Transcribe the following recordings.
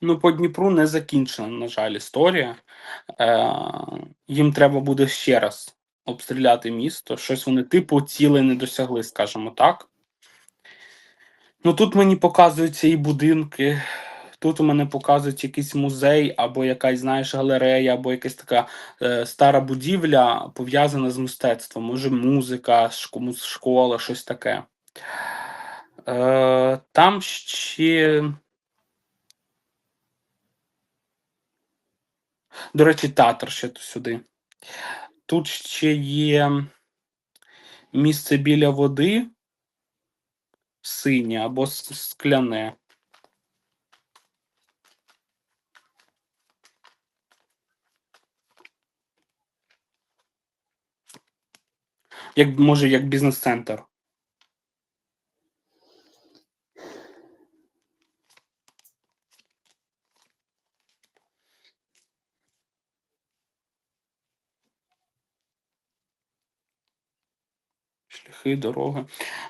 Ну, по Дніпру не закінчена, на жаль, історія. Е, їм треба буде ще раз обстріляти місто. Щось вони типу цілей не досягли, скажімо так. Ну тут мені показуються і будинки. Тут у мене показують якийсь музей, або якась, знаєш, галерея, або якась така е, стара будівля пов'язана з мистецтвом. Може, музика, школа, щось таке. Е, там ще. До речі, театр ще сюди. Тут ще є місце біля води, синє або скляне. Як, може, як бізнес-центр. Шляхи, дороги.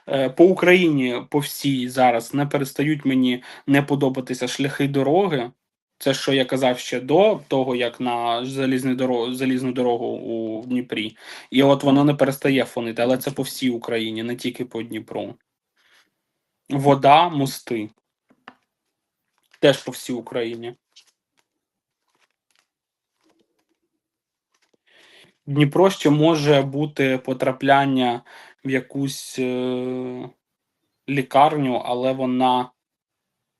Е, По Україні по всій зараз не перестають мені не подобатися шляхи дороги. Це що я казав ще до того, як на залізну дорогу, залізну дорогу у Дніпрі. І от воно не перестає фонити, але це по всій Україні, не тільки по Дніпру. Вода, мости. Теж по всій Україні. Дніпро ще може бути потрапляння в якусь е, лікарню, але вона.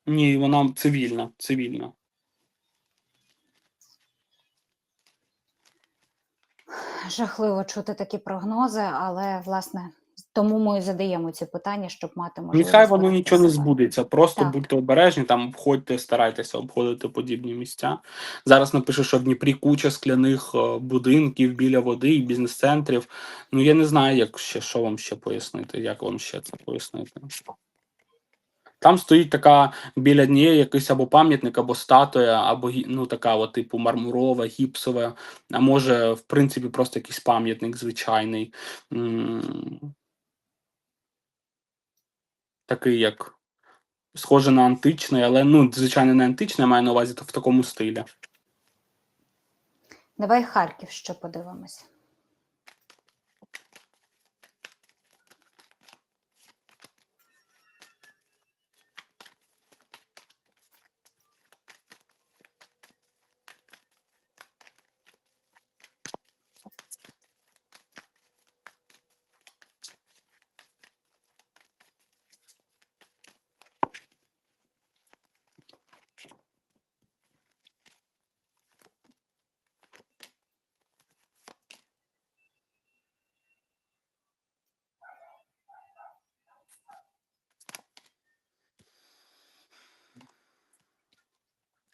Ні, вона цивільна. цивільна. Жахливо чути такі прогнози, але власне тому ми задаємо ці питання, щоб мати можливість. Нехай воно нічого не збудеться. Просто Так. будьте обережні, там обходьте, старайтеся обходити подібні місця. Зараз напишу, що в Дніпрі куча скляних е, будинків біля води і бізнес-центрів. Ну я не знаю, як ще що вам ще пояснити, як вам ще це пояснити. Там стоїть така біля однієї якийсь або пам'ятник, або статуя, або ну така, от, типу, мармурова, гіпсова, а може, в принципі, просто якийсь пам'ятник звичайний. Такий, як схоже на античний, але ну, звичайно, не античний, я маю на увазі в такому стилі. Давай Харків ще подивимося.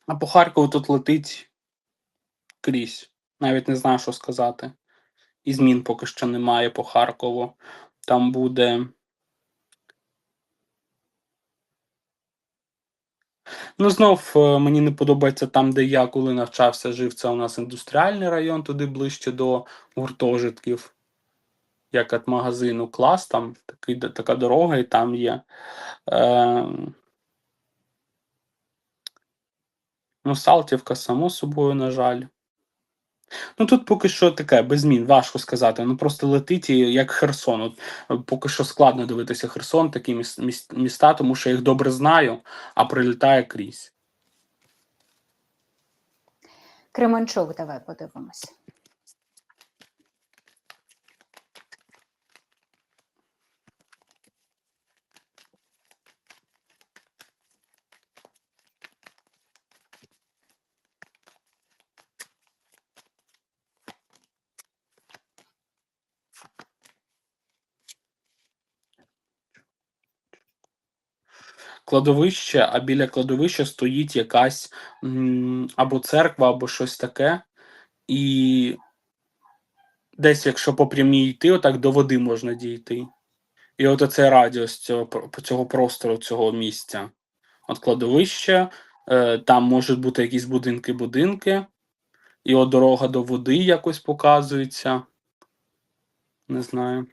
А по Харкову тут летить крізь. Навіть не знаю, що сказати. І змін поки що немає по Харкову. Там буде. Ну, знов е, мені не подобається там, де я коли навчався, жив. Це у нас індустріальний район, туди ближче до гуртожитків. Як від магазину клас, там такий, така дорога, і там є. Е, ну, Салтівка, само собою, на жаль. Ну тут поки що таке, без змін, важко сказати. Ну просто летить як Херсон. От, е, поки що складно дивитися Херсон, такі міс- міс- міста, тому що я їх добре знаю, а прилітає крізь. Кременчук, давай подивимося. Кладовище, а біля кладовища стоїть якась або церква, або щось таке. І десь, якщо по прямій йти, отак до води можна дійти. І от оцей радіус цього, цього простору, цього місця. От кладовище, е, там можуть бути якісь будинки-будинки, і от дорога до води якось показується. Не знаю.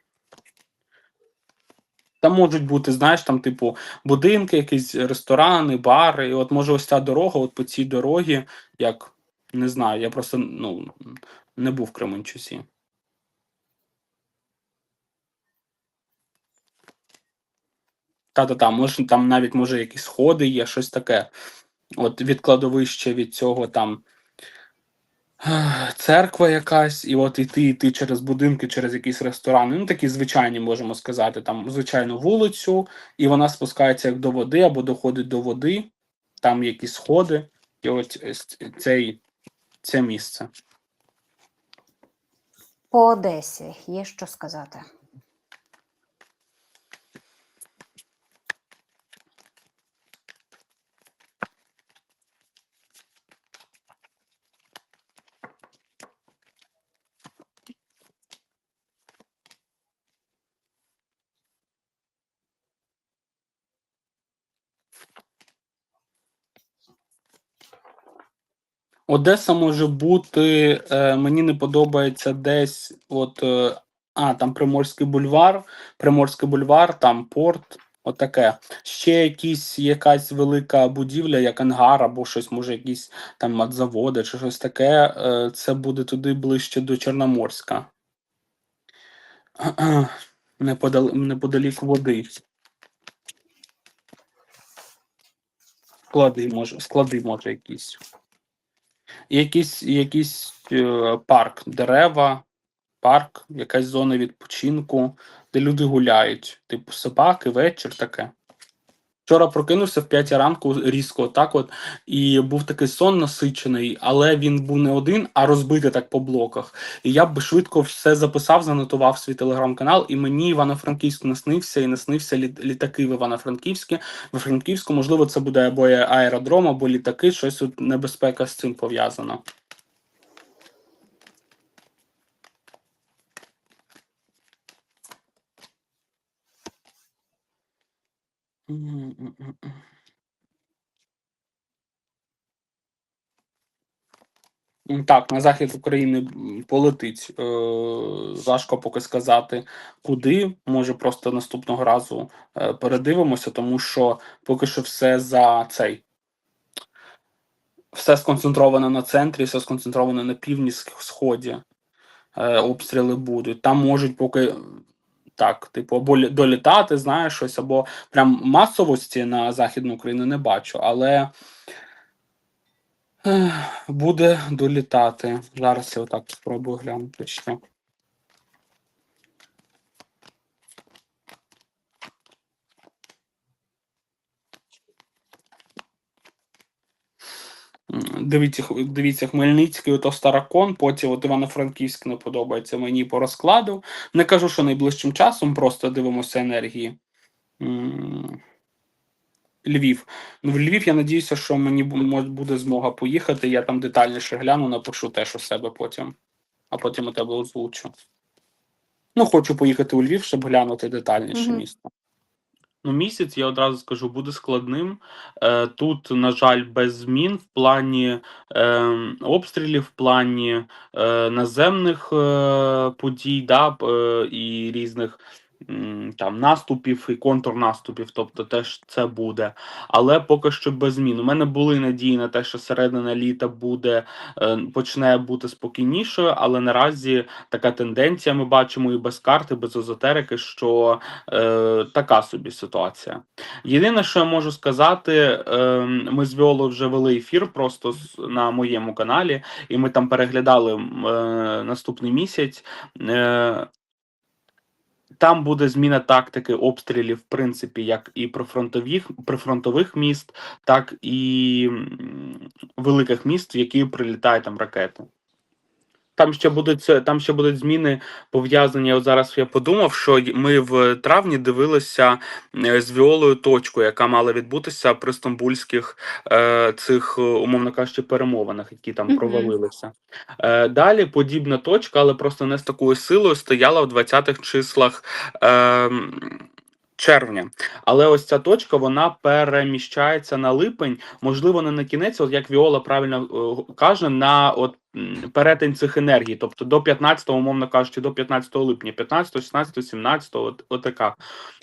Там можуть бути, знаєш, там, типу, будинки, якісь ресторани, бари. І от може ось ця дорога, от по цій дорогі, як не знаю, я просто ну, не був в Кременчусі. Та-та-та, може там навіть може якісь сходи є, щось таке. От від кладовища від цього там церква якась, і от іти, іти через будинки, через якісь ресторани. Ну, такі звичайні, можемо сказати, там звичайну вулицю, і вона спускається як до води або доходить до води, там якісь сходи, і от цей, це місце. По Одесі є що сказати. Одеса може бути, е, мені не подобається десь, от, е, а, там Приморський бульвар, Приморський бульвар, там порт, отаке. Ще якісь, якась велика будівля, як ангар, або щось, може, якісь там матзаводи чи щось таке, е, це буде туди ближче до Чорноморська. Неподал, неподалік води. Склади може, склади може якісь. Якийсь, якийсь е, парк, дерева, парк, якась зона відпочинку, де люди гуляють, типу собаки, вечір таке. Вчора прокинувся в 5 ранку різко, так от, і був такий сон насичений, але він був не один, а розбитий так по блоках. І я б швидко все записав, занотував свій телеграм-канал, і мені Івано-Франківськ наснився, і наснився лі- літаки в Івано-Франківську. В Франківську, можливо, це буде або аеродром, або літаки, щось тут небезпека з цим пов'язано. Так, на захід України полетить. Е, важко поки сказати, куди. Може, просто наступного разу е, передивимося, тому що поки що все за цей. Все сконцентровано на центрі, все сконцентровано на півдні сході. Е, обстріли будуть. Там можуть поки так, типу, або долітати, знаєш, щось, або прям масовості на Західну Україну не бачу, але буде долітати. Зараз я отак спробую глянути ще. М, Дивіться, дивіться, Хмельницький, ото Старокон, потім от Івано-Франківськ не подобається мені по розкладу. Не кажу, що найближчим часом, просто дивимося енергії. Львів. Ну, в Львів я надіюся, що мені буде змога поїхати. Я там детальніше гляну, напишу теж у себе потім, а потім у тебе озвучу. Ну, хочу поїхати у Львів, щоб глянути детальніше Мгм. місто. Ну, місяць, я одразу скажу, буде складним. Е, тут, на жаль, без змін в плані е, обстрілів, в плані е, наземних е, подій, да, і різних там наступів і контрнаступів, тобто теж це буде. Але поки що без змін. У мене були надії на те, що середина літа буде е, почне бути спокійнішою, але наразі така тенденція ми бачимо і без карти, без езотерики, що е, така собі ситуація. Єдине, що я можу сказати, е, ми з Віолою вже вели ефір просто на моєму каналі, і ми там переглядали е, наступний місяць. Е, там буде зміна тактики обстрілів, в принципі, як і прифронтових, прифронтових міст, так і великих міст, в які прилітають там ракети. Там ще будуть це- там ще будуть зміни пов'язані. От зараз я подумав, що ми в травні дивилися е, з Віолою точку, яка мала відбутися при стамбульських е, цих, е, умовно кажучи, перемовинах, які там провалилися. Е, далі подібна точка, але просто не з такою силою, стояла в 20-х числах. Е, червня. Але ось ця точка вона переміщається на липень, можливо, не на кінець, от як Віола правильно е, каже, на от перетин цих енергій, тобто до 15, умовно кажучи, до 15 липня, 15, 16, 17, от, отака.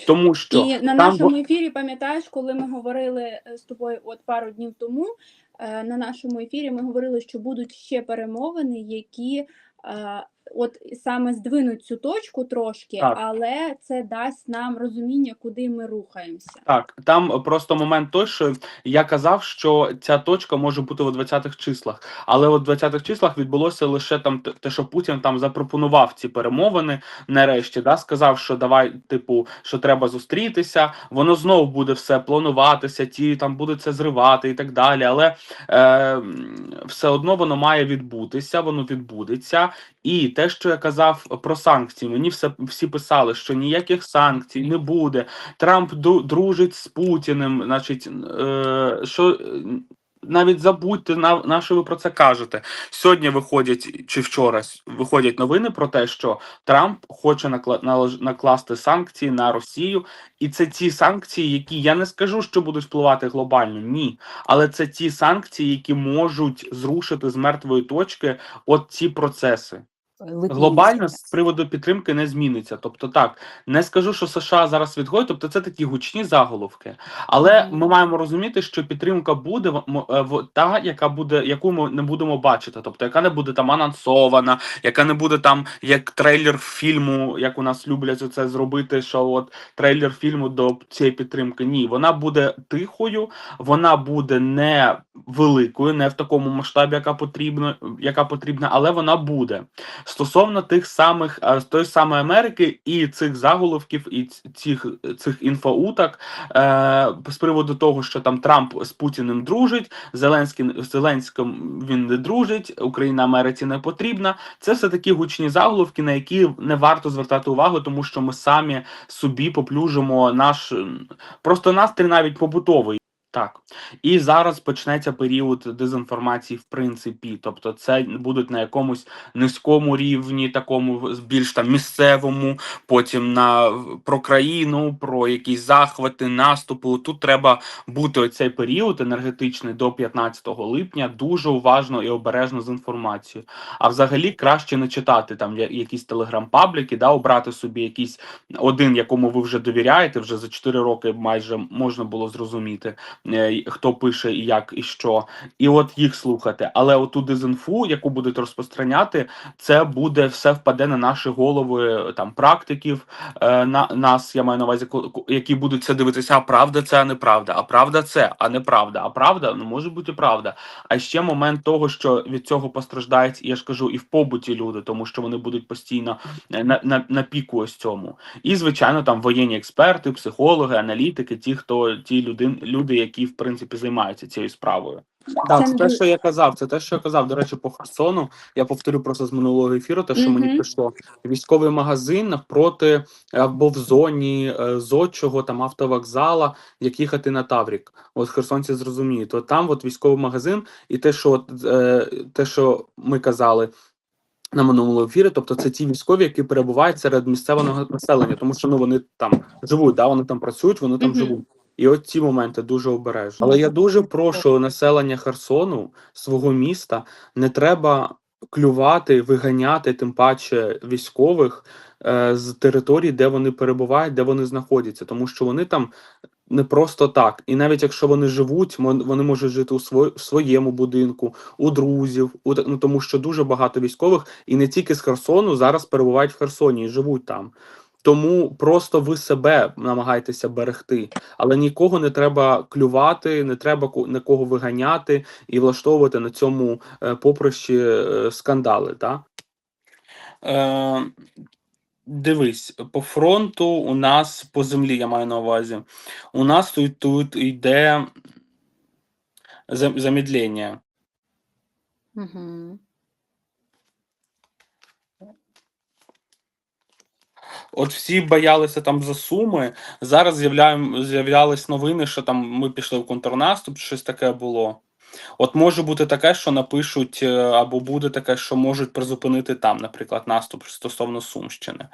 Тому що І на нашому бу- ефірі, пам'ятаєш, коли ми говорили е, з тобою от пару днів тому, е, на нашому ефірі ми говорили, що будуть ще перемовини, які от саме здвинуть цю точку трошки, Так. але це дасть нам розуміння, куди ми рухаємося. Так, там просто момент той, що я казав, що ця точка може бути у 20-х числах, але у 20-х числах відбулося лише там те- що Путін там запропонував ці перемовини. Нарешті да сказав, що давай, типу, що треба зустрітися. Воно знову буде все плануватися, ті там будуть це зривати і так далі. Але е, все одно воно має відбутися, воно відбудеться. І те, що я казав про санкції, мені все всі писали, що ніяких санкцій не буде. Трамп дружить з Путіним, значить, е, що навіть забудьте на, на що ви про це кажете. Сьогодні виходять чи вчора виходять новини про те, що Трамп хоче накла, накласти санкції на Росію, і це ті санкції, які я не скажу, що будуть впливати глобально, ні. Але це ті санкції, які можуть зрушити з мертвої точки от ці процеси. Глобально з приводу підтримки не зміниться. Тобто, так не скажу, що США зараз відходять, тобто це такі гучні заголовки. Але ми маємо розуміти, що підтримка буде е, та, яка буде, яку ми не будемо бачити, тобто яка не буде там анонсована, яка не буде там як трейлер фільму, як у нас люблять це зробити. Що от трейлер фільму до цієї підтримки. Ні, вона буде тихою, вона буде не великою, не в такому масштабі, яка потрібна, яка потрібна, але вона буде стосовно тих самих е, з тої самої Америки і цих заголовків, і цих цих інфоуток е, з приводу того, що там Трамп з Путіним дружить, Зеленський Зеленським він не дружить, Україна Америці не потрібна. Це все такі гучні заголовки, на які не варто звертати увагу, тому що ми самі собі поплюжимо наш просто настрій навіть побутовий. Так, і зараз почнеться період дезінформації, в принципі. Тобто, це будуть на якомусь низькому рівні, такому більш там місцевому, потім на про країну, про якісь захвати, наступи. Тут треба бути оцей період енергетичний до 15 липня дуже уважно і обережно з інформацією. А взагалі краще не читати там якісь телеграм-пабліки, да, обрати собі якийсь один, якому ви вже довіряєте. Вже за 4 роки майже можна було зрозуміти, хто пише і як і що і от їх слухати. Але оту дезінфу, яку будуть розпространяти, це буде все впаде на наші голови там практиків. Е, на нас я маю на увазі, які будуть це дивитися. А правда, це а неправда. А правда, це а неправда. А правда ну може бути правда. А ще момент того, що від цього постраждають, я ж кажу, і в побуті люди, тому що вони будуть постійно е, на, на, на піку ось цьому. І звичайно, там воєнні експерти, психологи, аналітики, ті, хто ті люди, люди, які в принципі займаються цією справою. Так, Це це те, що я казав. Це те, що я казав. До речі, по Херсону. Я повторю просто з минулого ефіру, те, що мені прийшло. Військовий магазин навпроти або в зоні е, зодчого там автовокзала, як їхати на Таврік. От херсонці зрозуміють. То там от військовий магазин, і те, що от, е, те, що ми казали. На минулому ефірі, тобто це ті військові, які перебувають серед місцевого населення, тому що ну вони там живуть, да, вони там працюють, вони там Мгм. живуть. І от ці моменти дуже обережно. Але я дуже прошу населення Херсону, свого міста, не треба клювати, виганяти, тим паче військових е, з територій, де вони перебувають, де вони знаходяться, тому що вони там. Не просто так, і навіть якщо вони живуть, вони можуть жити у сво- своєму будинку, у друзів, у ну тому що дуже багато військових, і не тільки з Херсону зараз перебувають в Херсоні і живуть там. Тому просто ви себе намагайтеся берегти, але нікого не треба клювати, не треба ко- нікого виганяти і влаштовувати на цьому е, поприщі е, скандали. Так? Е, дивись, по фронту у нас по землі, я маю на увазі. У нас тут, тут йде зам- замедлення. Угу. От всі боялися там за суми. Зараз з'являлись новини, що там ми пішли в контрнаступ, щось таке було. От може бути таке, що напишуть, е, або буде таке, що можуть призупинити там, наприклад, наступ стосовно Сумщини.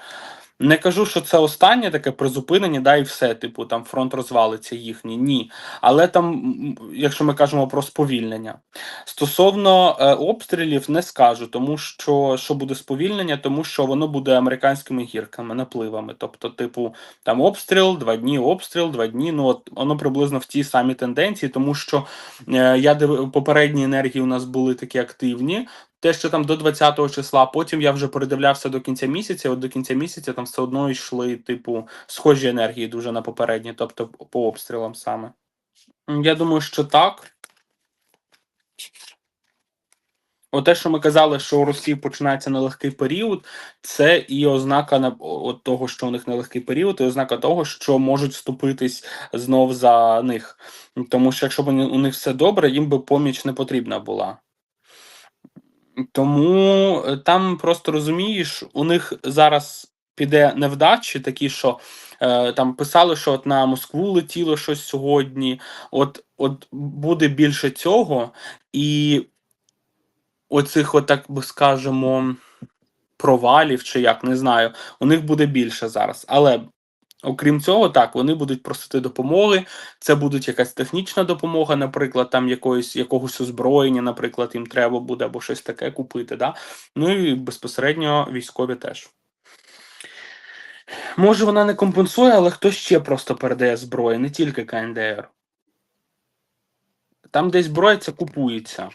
Не кажу, що це останнє таке призупинення, да, і все, типу, там фронт розвалиться їхній. Ні. Але там, якщо ми кажемо про сповільнення. Стосовно е, обстрілів, не скажу, тому що що буде сповільнення, тому що воно буде американськими гірками, напливами. Тобто, типу, там обстріл, два дні, обстріл, два дні. Ну от воно приблизно в тій самій тенденції, тому що е, я попередні енергії у нас були такі активні. Те, що там до 20-го числа, потім я вже передивлявся до кінця місяця. От до кінця місяця там все одно йшли, типу, схожі енергії дуже на попередні, тобто по обстрілам саме. Я думаю, що так. Оте, що ми казали, що у Росії починається нелегкий період, це і ознака на от того, що у них нелегкий період, і ознака того, що можуть вступитись знов за них. Тому що якщо б у них все добре, їм би поміч не потрібна була. Тому е, там просто розумієш, у них зараз піде невдачі, такі, що е, там писали, що от на Москву летіло щось сьогодні. От, от буде більше цього, і оцих, от так би скажемо, провалів, чи як не знаю, у них буде більше зараз. Але окрім цього, так, вони будуть просити допомоги. Це буде якась технічна допомога, наприклад, там якоїсь якогось озброєння, наприклад, їм треба буде або щось таке купити. Да? Ну і безпосередньо військові теж. Може, вона не компенсує, але хто ще просто передає зброю, не тільки КНДР. Там, де зброя, це купується.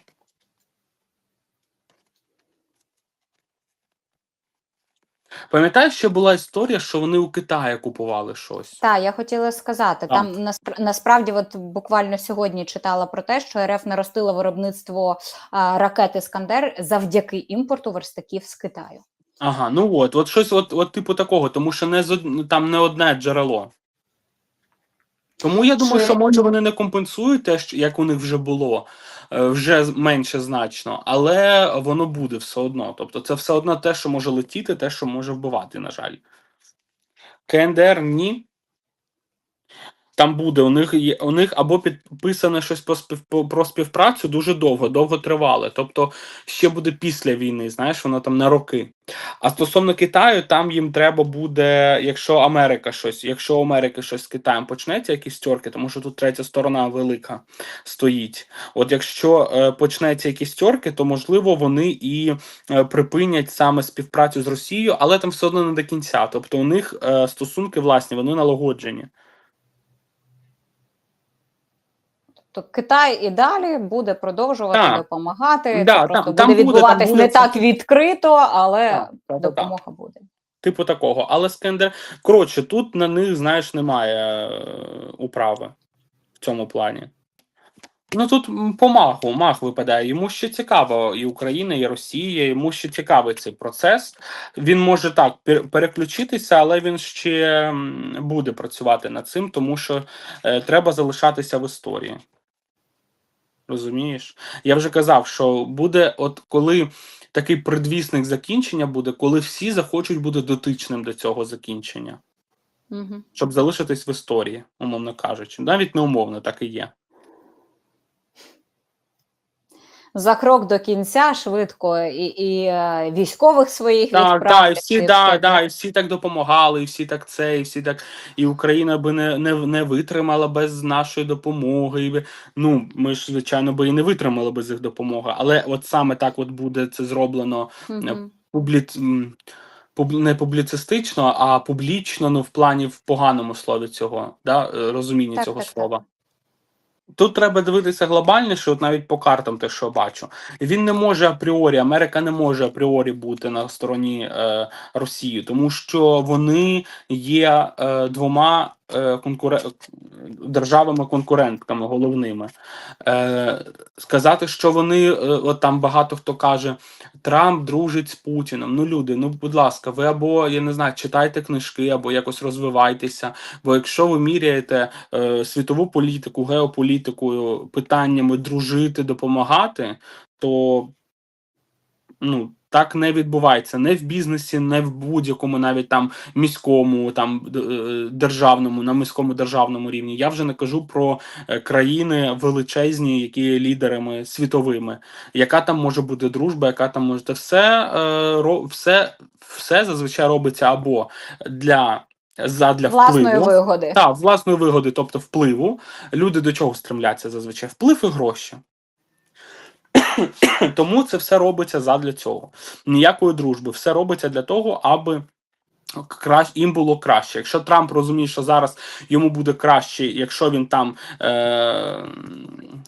Пам'ятаєш, ще була історія, що вони у Китаї купували щось. Так, я хотіла сказати, там наспра- насправді, от буквально сьогодні читала про те, що РФ наростила виробництво а, ракет Іскандер завдяки імпорту верстаків з Китаю. Ага, ну от, от щось, от, от типу такого, тому що не з од- там не одне джерело. Тому я думаю, Чи- що може вони не компенсують те, що- як у них вже було, вже менше значно, але воно буде все одно. Тобто це все одно те, що може летіти, те, що може вбивати, на жаль. КНДР ні. Там буде, у них є у них або підписане щось про, спів, по- про співпрацю дуже довго, довго тривале. Тобто ще буде після війни, знаєш, воно там на роки. А стосовно Китаю, там їм треба буде, якщо Америка щось, якщо у Америки щось з Китаєм почнеться, якісь терки, тому що тут третя сторона велика стоїть. От якщо е, почнеться якісь терки, то можливо вони і е, припинять саме співпрацю з Росією, але там все одно не до кінця. Тобто у них е, стосунки власні, вони налагоджені. Тобто Китай і далі буде продовжувати Так. допомагати. Да, це просто там- там буде буде, відбуватись там буде не це- так відкрито, але Так, так, так. допомога буде. Типу такого. Але Скендер. Коротше, тут на них, знаєш, немає е, управи в цьому плані. Ну тут по маху, мах випадає. Йому ще цікаво і Україна, і Росія, йому ще цікавий цей процес. Він може так пер- переключитися, але він ще буде працювати над цим, тому що е, треба залишатися в історії. Розумієш? Я вже казав, що буде, от коли такий предвісник закінчення буде, коли всі захочуть бути дотичним до цього закінчення, Угу. щоб залишитись в історії, умовно кажучи. Навіть не умовно, так і є. За крок до кінця швидко і, і е, військових своїх Так, відправити, так, і всі, і да, да, і всі так допомагали, і всі так це, і всі так. І Україна би не, не, не витримала без нашої допомоги. І, ну, ми ж, звичайно, би і не витримали без їх допомоги. Але от саме так от буде це зроблено Мгм. публі... не публіцистично, а публічно, ну в плані в поганому слові цього, да, е, розумінні Так, цього так, так. Тут треба дивитися глобальніше, от навіть по картам, те, що бачу. Він не може апріорі, Америка не може апріорі бути на стороні е, Росії, тому що вони є е, двома конкуре... державами-конкурентками головними. Е, сказати, що вони, е, от там багато хто каже, Трамп дружить з Путіним. Ну, люди, ну будь ласка, ви або я не знаю, читайте книжки, або якось розвивайтеся. Бо якщо ви міряєте е, світову політику, геополітикою, питаннями дружити, допомагати, то ну, Так не відбувається не в бізнесі, не в будь-якому навіть там міському, там е, державному, на міському державному рівні. Я вже не кажу про е, країни величезні, які є лідерами світовими. Яка там може бути дружба, яка там може все, е, все, все зазвичай робиться або для задля Власної впливу. вигоди. Так, власної вигоди, тобто впливу. Люди до чого стремляться зазвичай? Вплив і гроші. Тому це все робиться задля цього. Ніякої дружби. Все робиться для того, аби їм було краще. Якщо Трамп розуміє, що зараз йому буде краще, якщо він там е,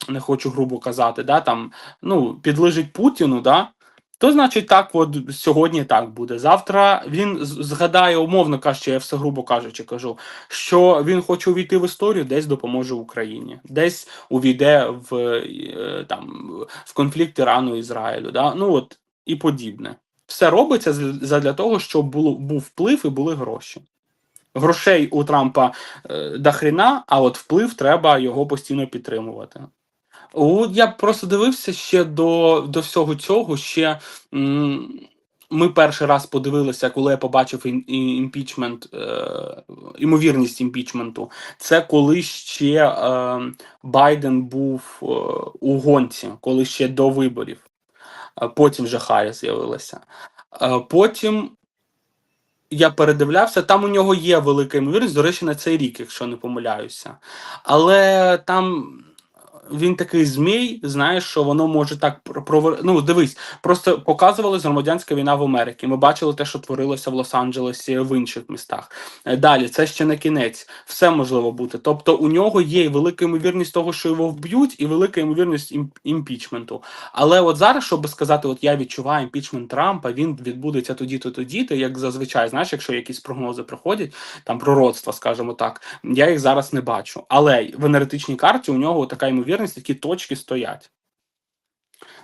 не хочу грубо казати, да, там, ну, підлежить Путіну, да, то значить так, от сьогодні так буде. Завтра він згадає, умовно кажучи, я все грубо кажучи, кажу, що він хоче увійти в історію, десь допоможе Україні, десь увійде в е, там в конфлікт Ірану Ізраїлю. Да? Ну от і подібне. Все робиться задля того, щоб було був вплив і були гроші. Грошей у Трампа е, до хріна, а от вплив треба його постійно підтримувати. От я просто дивився ще до, до всього цього. Ще м, ми перший раз подивилися, коли я побачив імпічмент, е, імовірність імпічменту. Це коли ще е, Байден був е, у гонці, коли ще до виборів. Е, Потім вже Харріс з'явилася. Е, Потім я передивлявся, там у нього є велика ймовірність, до речі, на цей рік, якщо не помиляюся. Але там він такий змій, знаєш, що воно може так провер... Ну, дивись, просто показувалась громадянська війна в Америці. Ми бачили те, що творилося в Лос-Анджелесі в інших містах. Е, Далі, це ще не кінець, все можливо бути. Тобто у нього є велика ймовірність того, що його вб'ють, і велика ймовірність ім- імпічменту. Але от зараз, щоб сказати, от я відчуваю імпічмент Трампа, він відбудеться тоді-то, тоді-то, як зазвичай, знаєш, якщо якісь прогнози приходять, там пророцтва, скажімо так, я їх зараз не бачу. Але в енергетичній карті у нього така ймовірність, такі точки стоять.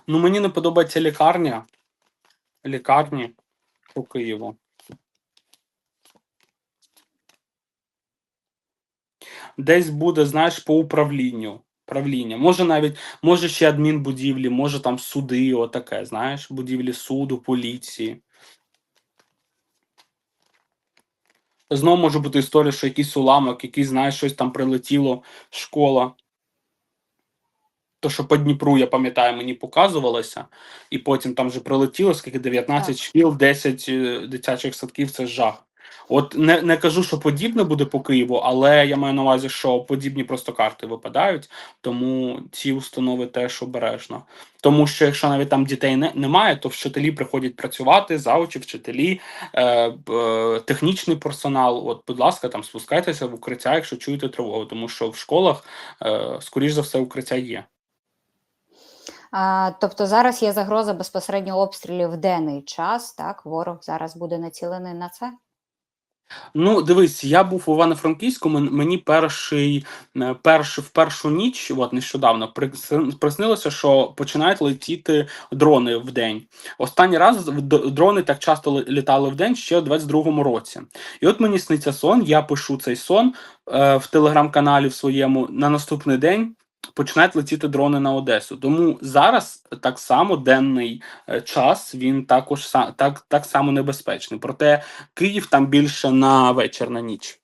Ну, мені не подобається лікарня. Лікарні по Києву. Десь буде, знаєш, по управлінню. Правління. Може навіть, може ще адмінбудівлі, може там суди, отаке, знаєш, будівлі суду, поліції. Знову може бути історія, що якийсь уламок, якийсь, знаєш, щось там прилетіло, школа. То, що по Дніпру, я пам'ятаю, мені показувалося, і потім там вже прилетіло, скільки 19 Так. шкіл, 10 е, дитячих садків це жах. От не, не кажу, що подібне буде по Києву, але я маю на увазі, що подібні просто карти випадають, тому ці установи теж обережно. Тому що якщо навіть там дітей не, немає, то вчителі приходять працювати, заучі, вчителі, е, е, технічний персонал. От, будь ласка, там спускайтеся в укриття, якщо чуєте тривогу, тому що в школах, е, скоріш за все, укриття є. Тобто зараз є загроза безпосередньо обстрілів в денний час. Так, ворог зараз буде націлений на це. Ну, дивись, я був у Івано-Франківську. Мені перший, е, перш, в першу ніч, от нещодавно, прис- приснилося, що починають летіти дрони в день. Останній раз дрони так часто літали в день ще у 22-му році. І от мені сниться сон, я пишу цей сон е, в телеграм-каналі в своєму на наступний день. Починають летіти дрони на Одесу. Тому зараз так само денний е, час він також так, так само небезпечний. Проте Київ там більше на вечір, на ніч.